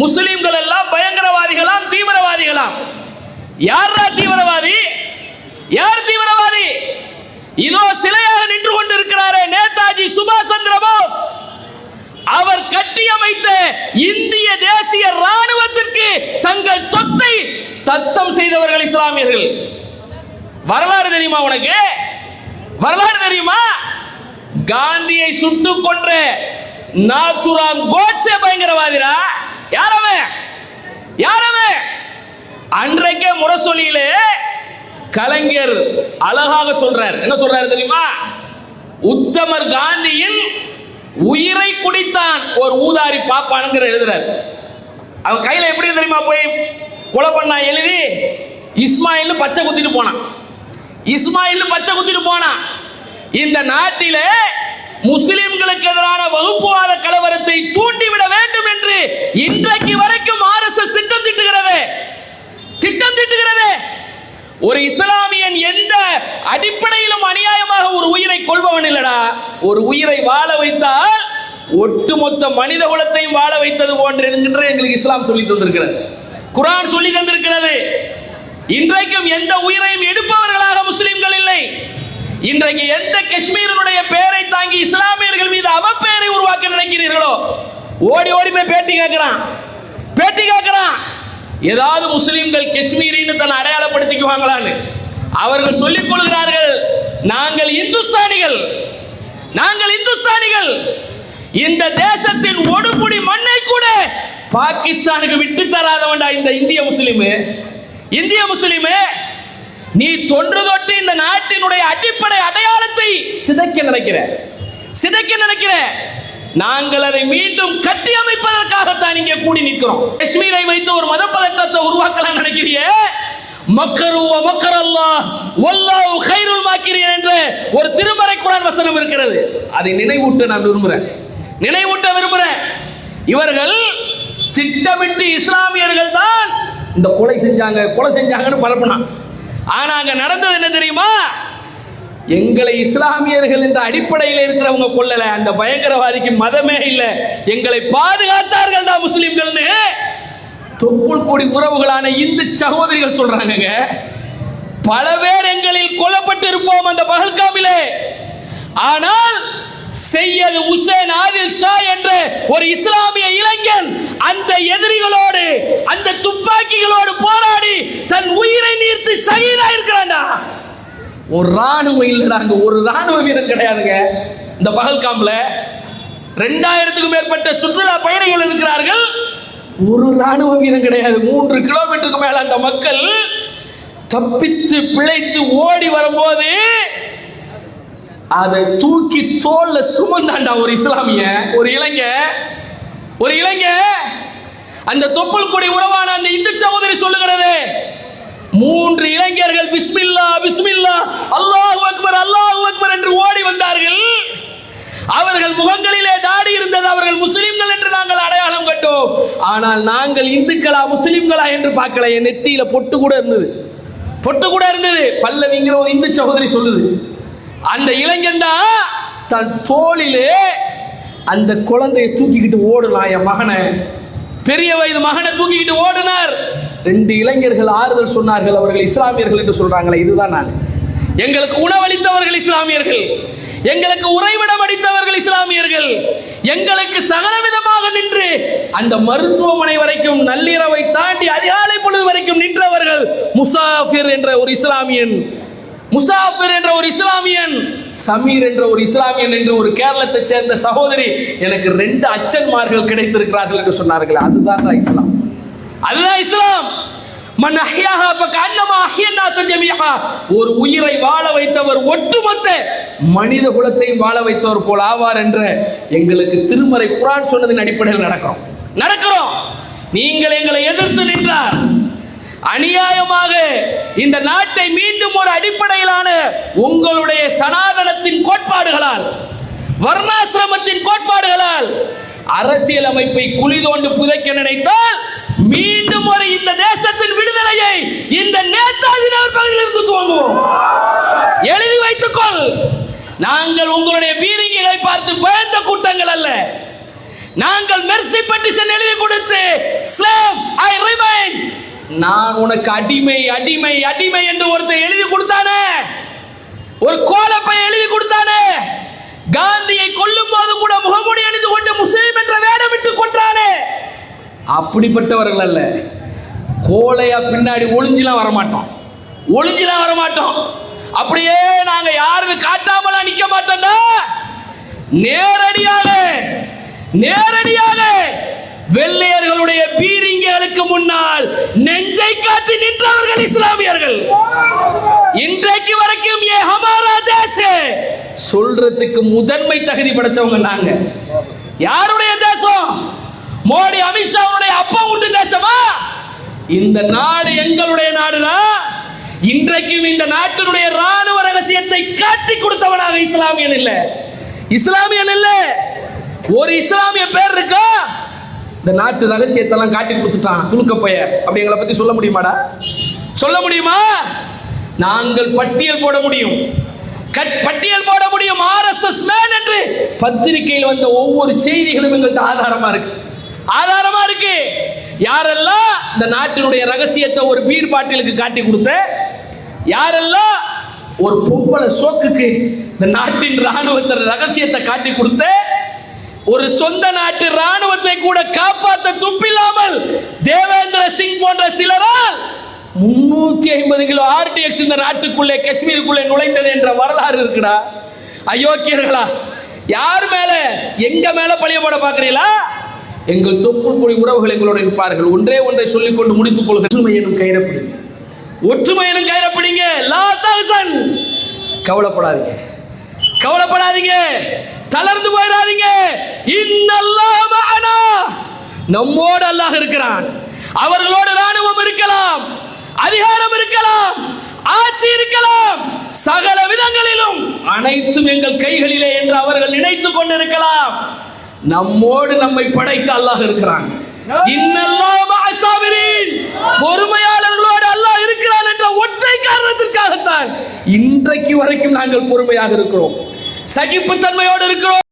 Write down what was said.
முஸ்லிம்கள் எல்லாம் பயங்கரவாதிகளாம் தீவிரவாதிகளாம். யாரா தீவிரவாதி? யார் தீவிரவாதி? இதோ சிலையாக நின்று கொண்டிருக்கிறாரே நேதாஜி சுபாஷ் சந்திர போஸ். அவர் கட்டியமைத்த இந்திய தேசிய ராணுவத்திற்கு தங்கள் தொத்தை தத்தம் செய்தவர்கள் இஸ்லாமியர்கள். வரலாறு தெரியுமா உனக்கு? வரலாறு தெரியுமா? காந்தியை சுட்டுக் கொன்ற நாத்துராம் கோட்ஸே பயங்கரவாதிரா? யாரவன்? யாரவன்? அன்றைக்கே முரசொலியிலே கலைஞர் அழகாக சொல்றார். என்ன சொல்றாரு தெரியுமா? உத்தமர் காந்தியின் உயிரை குடித்தான் ஒரு ஊதாரி பாப்பானுங்கிற எழுதுறார். அவன் கையில எப்படி தெரியுமா போய் கொலை பண்ணா எழுதி? இஸ்மாயில் பச்சை குத்திட்டு போனான். இஸ்மாயில் பச்சை குத்திட்டு போனான். இந்த நாட்டிலே முஸ்லிம்களுக்கு எதிரான வகுப்புவாத கலவரத்தை தூண்டி இன்றைக்கு வரைக்கும் ஆர்எஸ்எஸ் திட்டம் திட்டுகிறது. திட்டம் திட்டுகிறது. ஒரு இஸ்லாமியன் எந்த அடிப்படையிலும் அநியாயமாக ஒரு உயிரை கொள்பவன் இல்லடா. ஒரு உயிரை வாழ வைத்தால் ஒட்டுமொத்த மனித குலத்தையும் வாழ வைத்தது போன்று என்கின்ற எங்களுக்கு இஸ்லாம் சொல்லி தந்திருக்கிறது. குரான் சொல்லி தந்திருக்கிறது. இன்றைக்கும் எந்த உயிரையும் எடுப்பவர்களாக முஸ்லிம்கள் இல்லை. இன்றைக்கு எந்த காஷ்மீரனுடைய பெயரை தாங்கி இஸ்லாமியர்கள் மீது அவப்பெயரை உருவாக்க நினைக்கிறீர்களோ? ஓடி ஓடி போய் பேட்டி கேட்கிறான் பேட்டி கேட்கிறான் ஏதாவது முஸ்லிம்கள் காஷ்மீரின்னு தன்னை அடையாளப்படுத்திக்குவாங்களான்னு. அவர்கள் சொல்லிக் கொள்கிறார்கள் நாங்கள் இந்துஸ்தானிகள் நாங்கள் இந்துஸ்தானிகள். இந்த தேசத்தின் ஒடுபுடி மண்ணை கூட பாகிஸ்தானுக்கு விட்டு தராதவன்டா இந்த இந்திய முஸ்லீமு. இந்திய முஸ்லீமு நீ தொன்று தொட்டு இந்த நாட்டினுடைய அடிப்படை அடையாளத்தை சிதைக்க நினைக்கிற. சிதைக்க நினைக்கிற. நாங்கள் அதை மீண்டும் கட்டி அமைப்பதற்காகத்தான் இங்கே கூடி நிற்கிறோம். காஷ்மீரை வைத்து ஒரு மத பதட்டத்தை உருவாக்கலாம் நினைக்கிறியே மக்கரு மக்கர் அல்லாஹ் வல்லாஹு கைருள் மாக்கிரியன் என்று ஒரு திருமறை குரான் வசனம் இருக்கிறது. அதை நினைவூட்ட நான் விரும்புகிறேன் நினைவூட்ட விரும்புகிறேன் இவர்கள் திட்டமிட்டு இஸ்லாமியர்கள் தான் இந்த கொலை செஞ்சாங்க கொலை செஞ்சாங்கன்னு பரப்புனான் ஆனா அங்க நடந்தது என்ன தெரியுமா? எங்களை இஸ்லாமியர்கள் என்ற அடிப்படையில் இருக்கிறவங்க கொல்லல. அந்த பயங்கரவாதிக்கு மதமே இல்லை. எங்களை பாதுகாத்தார்கள் தான் முஸ்லிம்கள்னு. தொப்புள் கூடி உறவுகளான இந்து சகோதரிகள் சொல்றாங்க பல பேர் எங்களில் கொல்லப்பட்டு இருப்போம் அந்த பகல்காமிலே. ஆனால் செய்யது உசேன் ஆதில் ஷா என்ற ஒரு இஸ்லாமிய இளைஞன் அந்த எதிரிகளோடு அந்த துப்பாக்கிகளோடு ஒரு ராணுவம் இல்லடா அங்க ஒரு ராணுவ வீரன் கிடையாதுங்க. இந்த பகல்காம்ல ரெண்டாயிரத்துக்கும் மேற்பட்ட சுற்றுலா பயணிகள் இருக்கிறார்கள். ஒரு ராணுவ வீரன் கிடையாது. மூன்று கிலோமீட்டருக்கு மேல அந்த மக்கள் தப்பித்து பிழைத்து ஓடி வரும்போது அதை தூக்கி தோல்ல சுமந்தாண்டா ஒரு இஸ்லாமிய ஒரு இளைஞ ஒரு இளைஞ அந்த தொப்புள் கொடி உறவான அந்த இந்து சகோதரி சொல்லுகிறது மூன்று இளைஞர்கள் பிஸ்மில்லா பிஸ்மில்லா அல்லாஹ் அக்பர் அல்லாஹ் அக்பர் என்று ஓடி வந்தார்கள். அவர்கள் முகங்களிலே தாடி இருந்தது அவர்கள் முஸ்லிம்கள் என்று நாங்கள் அடையாளம் கண்டோம். ஆனால் நாங்கள் இந்துக்களா முஸ்லிம்களா என்று பார்க்கல. என் நெத்தியில பொட்டு கூட இருந்தது. பொட்டு கூட இருந்தது. பல்லவிங்கிற ஒரு இந்து சகோதரி சொல்லுது. அந்த இளைஞன் தான் தன் தோளிலே அந்த குழந்தையை தூக்கிக்கிட்டு ஓடலாம் என் மகனை. பெரிய வயது மகனை தூக்கிக்கிட்டு ஓடினார். ரெண்டு இளைஞர்கள் ஆறுதல் சொன்னார்கள் அவர்கள் இஸ்லாமியர்கள் என்று சொல்றாங்களே இதுதான் நான் எங்களுக்கு உணவளித்தவர்கள் இஸ்லாமியர்கள். எங்களுக்கு உறைவிடம் அளித்தவர்கள் இஸ்லாமியர்கள். எங்களுக்கு சகலவிதமாக நின்று அந்த மருத்துவமனை வரைக்கும் நள்ளிரவை தாண்டி அதிகாலை பொழுது வரைக்கும் நின்றவர்கள் முசாஃபிர் என்ற ஒரு இஸ்லாமியன். முசாஃபிர் என்ற ஒரு இஸ்லாமியன். சமீர் என்ற ஒரு இஸ்லாமியன் என்று ஒரு கேரளத்தை சேர்ந்த சகோதரி எனக்கு ரெண்டு அச்சன்மார்கள் கிடைத்திருக்கிறார்கள் என்று சொன்னார்கள் அதுதான் இஸ்லாம். அதுதான் இஸ்லாம். மன் அஹ்யாஹா ஃபகஅன்னமா அஹ்யன் அஹ்யன்னா ஜமீஆ. ஒரு உயிரை வாழ வைத்தவர் ஒட்டுமொத்த மனித குலத்தையும் வாழ வைத்தவர் போல் ஆவார் என்ற எங்களுக்கு திருமறை குரான் சொன்னதின் அடிப்படையில் நடக்கிறோம். நடக்கிறோம். நீங்கள் எங்களை எதிர்த்து நின்றார் அநியாயமாக இந்த நாட்டை மீண்டும் ஒரு அடிப்படையிலான உங்களுடைய சனாதனத்தின் கோட்பாடுகளால் வர்ணாசிரமத்தின் கோட்பாடுகளால் அரசியல் அமைப்பை குழி தோண்டு புதைக்க நினைத்தால் மீண்டும் ஒரு இந்த தேசத்தின் விடுதலையை இந்த நேதாஜி நகர் பகுதியிலிருந்து துவங்குவோம். எழுதி வைத்துக்கொள். நாங்கள் உங்களுடைய பீரங்கிகளை பார்த்து பயந்த கூட்டங்கள் அல்ல. நாங்கள் மெர்சி பெட்டிஷன் எழுதி கொடுத்து ஸ்லேவ் ஐ ரிமைன் நான் உனக்கு அடிமை அடிமை அடிமை என்று ஒருத்தர் எழுதி கொடுத்தானே. ஒரு கோலப்பை எழுதி கொடுத்தானே. காந்தியை கொல்லும் போது கூட முகமூடி என்ற வேடமிட்டு கொன்றானே. அப்படிப்பட்டவர்கள் அல்ல கோலையா பின்னாடி ஒளிஞ்சிலாம் வரமாட்டோம். ஒளிஞ்சிலாம் வரமாட்டோம். அப்படியே நாங்க யாருன்னு காட்டாமலாம் நிக்க மாட்டோம்டா. நேரடியாக நேரடியாக வெள்ளையர்களுடைய பீரிங்களுக்கு முன்னால் நெஞ்சை காட்டி நின்றவர்கள் இஸ்லாமியர்கள். இன்றைக்கு வரைக்கும் ஏ ஹமாரா தேச. சொல்றதுக்கு முதன்மை தகுதி படைச்சவங்க நாங்க. யாருடைய தேசம்? மோடி அமித்ஷாவுடைய அப்பா வீட்டு தேசமா? இந்த நாடு எங்களுடைய நாடுனா இன்றைக்கும் இந்த நாட்டினுடைய ராணுவ ரகசியத்தை காட்டி கொடுத்தவனாக இஸ்லாமியன் இல்ல. இஸ்லாமியன் இல்ல. ஒரு இஸ்லாமிய பேர் இருக்கா? இந்த நாட்டு ரகசியத்தெல்லாம் காட்டி கொடுத்துட்டான் துணுக்க அப்படி எங்களை பத்தி சொல்ல முடியுமாடா? சொல்ல முடியுமா? நாங்கள் பட்டியல் போட முடியும். பட்டியல் போட முடியும். ஆர்எஸ்எஸ் மேன் என்று பத்திரிகையில் வந்த ஒவ்வொரு செய்திகளும் எங்களுக்கு ஆதாரமா இருக்கு. ஆதாரமா இருக்கு. யாரெல்லாம் இந்த நாட்டினுடைய ரகசியத்தை ஒரு பீர் பாட்டிலுக்கு காட்டி கொடுத்த யாரெல்லாம் ஒரு பொம்பளை சோக்குக்கு இந்த நாட்டின் ராணுவத்தின் ரகசியத்தை காட்டி கொடுத்த ஒரு சொந்த நாட்டு ராணுவத்தை கூட காப்பாற்ற துப்பில்லாமல் முன்னூத்தி ஐம்பது கிலோ ஆர்டிஎக்ஸ் இந்த நாட்டுக்குள்ளே காஷ்மீருக்குள்ளே நுழைந்தது என்ற வரலாறு இருக்குடா. அயோக்கியர்களா யார் மேல எங்க மேல பழிய போட பாக்குறீங்களா எங்கள் தொப்புள் கொடி உறவுகள் எங்களோட இருப்பார்கள். ஒன்றே ஒன்றை சொல்லிக் கொண்டு முடித்துக் கொள்கிற ஒற்றுமை எனும் கயிறப்பிடிங்க ஒற்றுமை எனும் கயிறப்பிடிங்க கவலைப்படாதீங்க. கவலைப்படாதீங்க. தளர்ந்து போயிடாதீங்க. இன்னல்லாஹ் நம்மோடு அல்லாஹ் இருக்கிறான். அவர்களோடு ராணுவம் இருக்கலாம். அதிகாரம் இருக்கலாம் ஆட்சி இருக்கலாம் சகல விதங்களிலும் அனைத்தும் எங்கள் கைகளிலே என்று அவர்கள் நினைத்துக் கொண்டிருக்கலாம். நம்மோடு நம்மை படைத்த அல்லாஹ் இருக்கிறான். பொறுமையாளர்களோடு அல்லாஹ் இருக்கிறான் என்ற ஒற்றை காரணத்திற்காகத்தான் இன்றைக்கு வரைக்கும் நாங்கள் பொறுமையாக இருக்கிறோம். சகிப்புத்தன்மையோடு இருக்கிறோம்.